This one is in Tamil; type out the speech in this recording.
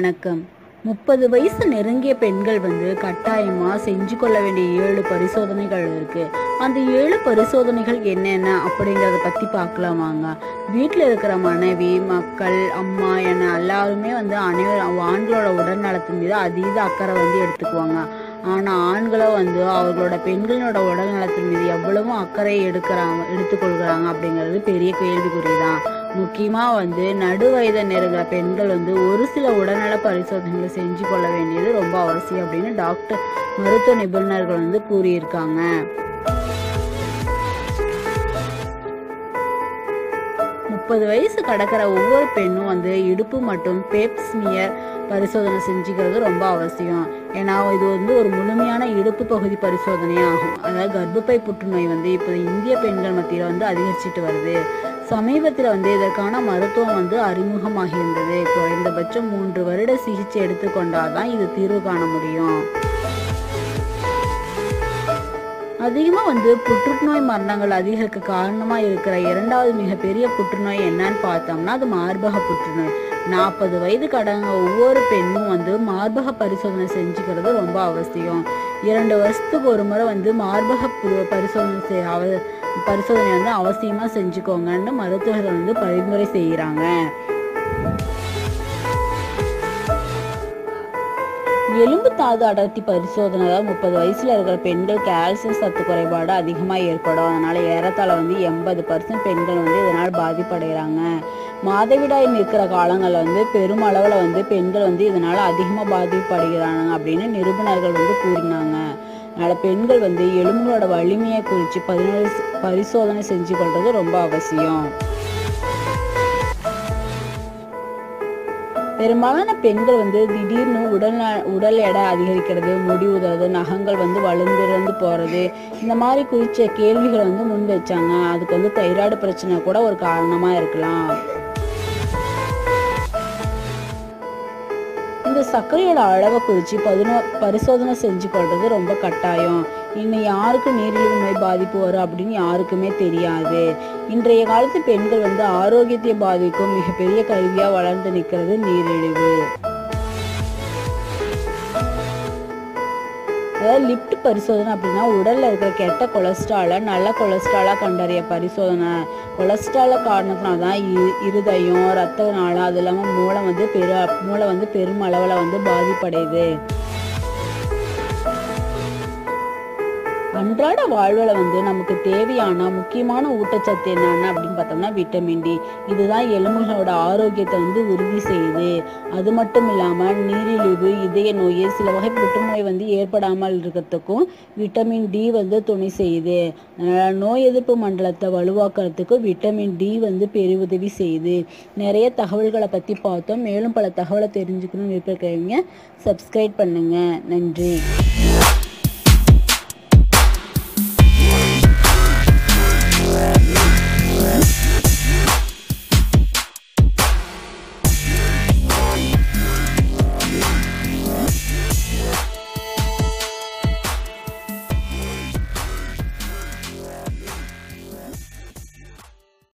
வணக்கம். முப்பது வயசு நெருங்கிய பெண்கள் வந்து கட்டாயமாக செஞ்சு கொள்ள வேண்டிய ஏழு பரிசோதனைகள் இருக்கு. அந்த ஏழு பரிசோதனைகள் என்னென்ன அப்படிங்கிறத பற்றி பார்க்கலாம் வாங்க. வீட்டில் இருக்கிற மனைவி மக்கள் அம்மா என எல்லாருமே வந்து அனைவரும் ஆண்களோட உடல் நலத்தின் மீது அதீத அக்கறை வந்து எடுத்துக்குவாங்க. ஆனால் ஆண்களோ வந்து அவர்களோட பெண்களோட உடல் நலத்தின் மீது எவ்வளவும் அக்கறை எடுக்கிறாங்க எடுத்துக்கொள்கிறாங்க அப்படிங்கிறது பெரிய கேள்விக்குறி தான் முக்கியமாக வந்து நடுவயதை நேரங்கள பெண்கள் வந்து ஒரு சில உடல்நல பரிசோதனைகளை செஞ்சு கொள்ள வேண்டியது ரொம்ப அவசியம் அப்படின்னு டாக்டர் மருத்துவ நிபுணர்கள் வந்து கூறியிருக்காங்க. முப்பது வயசு கடக்கிற ஒவ்வொரு பெண்ணும் வந்து இடுப்பு மற்றும் பேப்ஸ்மியர் பரிசோதனை செஞ்சுக்கிறது ரொம்ப அவசியம். ஏன்னா இது வந்து ஒரு முழுமையான இடுப்பு பகுதி பரிசோதனை ஆகும் அதாவது கர்ப்பப்பை புற்றுநோய் வந்து இப்போ இந்திய பெண்கள் மத்தியில் வந்து அதிகரிச்சிட்டு வருது. சமீபத்தில் வந்து இதற்கான மருத்துவம் வந்து அறிமுகமாகியிருந்தது. குறைந்தபட்சம் மூன்று வருட சிகிச்சை எடுத்துக்கொண்டாதான் இது தீர்வு காண முடியும். அதிகமாக வந்து புற்றுநோய் மரணங்கள் அதிகரிக்க காரணமாக இருக்கிற இரண்டாவது மிகப்பெரிய புற்றுநோய் என்னன்னு பார்த்தோம்னா அது மார்பக புற்றுநோய். நாற்பது வயது கடங்க ஒவ்வொரு பெண்ணும் வந்து மார்பக பரிசோதனை செஞ்சுக்கிறது ரொம்ப அவசியம். இரண்டு வருஷத்துக்கு ஒரு முறை வந்து மார்பக பரிசோதனை செய் அவ பரிசோதனை வந்து அவசியமாக செஞ்சுக்கோங்கன்னு மருத்துவர்கள் வந்து பரிந்துரை செய்கிறாங்க. எலும்பு தாது அடர்த்தி பரிசோதனை அதாவது முப்பது வயசுல இருக்கிற பெண்கள் கால்சியம் சத்து குறைபாடு அதிகமாக ஏற்படும். அதனால ஏறத்தாழ வந்து எண்பது பர்சன்ட் பெண்கள் வந்து இதனால் பாதிப்படைகிறாங்க. மாதவிடாய் நிற்கிற காலங்களில் வந்து பெருமளவில் வந்து பெண்கள் வந்து இதனால அதிகமாக பாதிப்படைகிறாங்க அப்படின்னு நிருபுணர்கள் வந்து கூறினாங்க. அதனால பெண்கள் வந்து எலும்புகளோட வலிமையை குறித்து பதினேழு பரிசோதனை செஞ்சு கொள்றது ரொம்ப அவசியம். பெரும்பாலான பெண்கள் வந்து திடீர்னு உடல் ந- உடல் எடை அதிகரிக்கிறது முடி உதறது நகங்கள் வந்து வலுந்திறந்து போறது இந்த மாதிரி குறித்த கேள்விகளை வந்து முன் வச்சாங்க. அதுக்கு வந்து தைராய்டு பிரச்சனை கூட ஒரு காரணமா இருக்கலாம். இது சர்க்கரையோட அளவை குறித்து பதினோ பரிசோதனை செஞ்சு கொள்றது ரொம்ப கட்டாயம். இன்னும் யாருக்கு நீரிழிவு நோய் பாதிப்பு வரும் அப்படின்னு யாருக்குமே தெரியாது. இன்றைய காலத்து பெண்கள் வந்து ஆரோக்கியத்தை பாதிக்கும் மிகப்பெரிய கருவியாக வளர்ந்து நிற்கிறது நீரிழிவு. அதாவது லிப்ட் பரிசோதனை அப்படின்னா உடலில் இருக்கிற கெட்ட கொலஸ்ட்ராலை நல்ல கொலஸ்ட்ராலாக கண்டறிய பரிசோதனை. கொலஸ்ட்ரால காரணத்தினால தான் இருதயம் ரத்த நாளம் அது இல்லாமல் மூளை வந்து பெரு மூளை வந்து பெருமளவில் வந்து பாதிப்படையுது. அன்றாட வாழ்வில் வந்து நமக்கு தேவையான முக்கியமான ஊட்டச்சத்து என்னென்ன அப்படின்னு பார்த்தோம்னா விட்டமின் டி இதுதான் எலும்புகளோட ஆரோக்கியத்தை வந்து உறுதி செய்யுது. அது மட்டும் இல்லாமல் நீரிழிவு இதய நோய் சில வகை புற்றுநோய் வந்து ஏற்படாமல் இருக்கிறதுக்கும் விட்டமின் டி வந்து துணை செய்யுது. நோய் எதிர்ப்பு மண்டலத்தை வலுவாக்குறதுக்கு விட்டமின் டி வந்து பெருவுதவி செய்யுது. நிறைய தகவல்களை பற்றி பார்த்தோம். மேலும் பல தகவலை தெரிஞ்சுக்கணும்னு இருக்கிறவங்க சப்ஸ்கிரைப் பண்ணுங்கள் நன்றி.